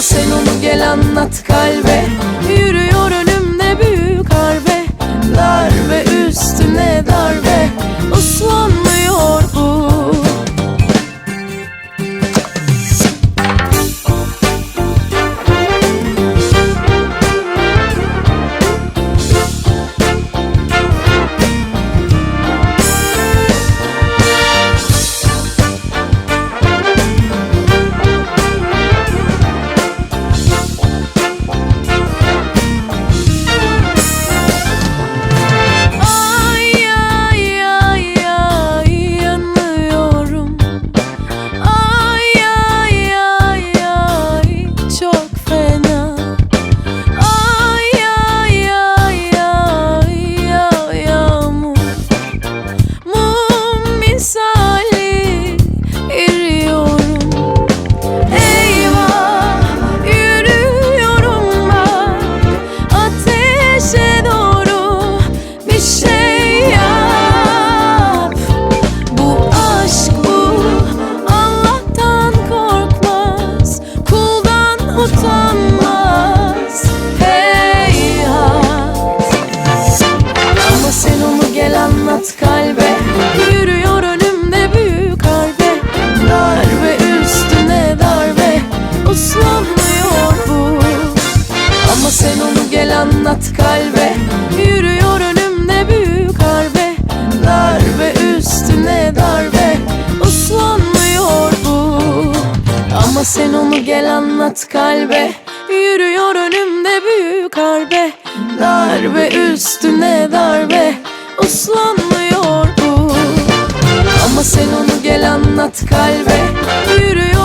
sen onu gel anlat kalbe. Yürüyor önümde anlat kalbe Yürüyor önümde büyük harbe. Darbe üstüne darbe Uslanmıyor bu. Ama sen onu gel anlat kalbe. Yürüyor önümde büyük harbe. Darbe üstüne darbe Uslanmıyor bu. Ama sen onu gel anlat kalbe. Yürüyor önümde büyük harbe. Darbe üstüne darbe Uslanmıyor bu Ama sen onu gel anlat kalbe. Yürüyor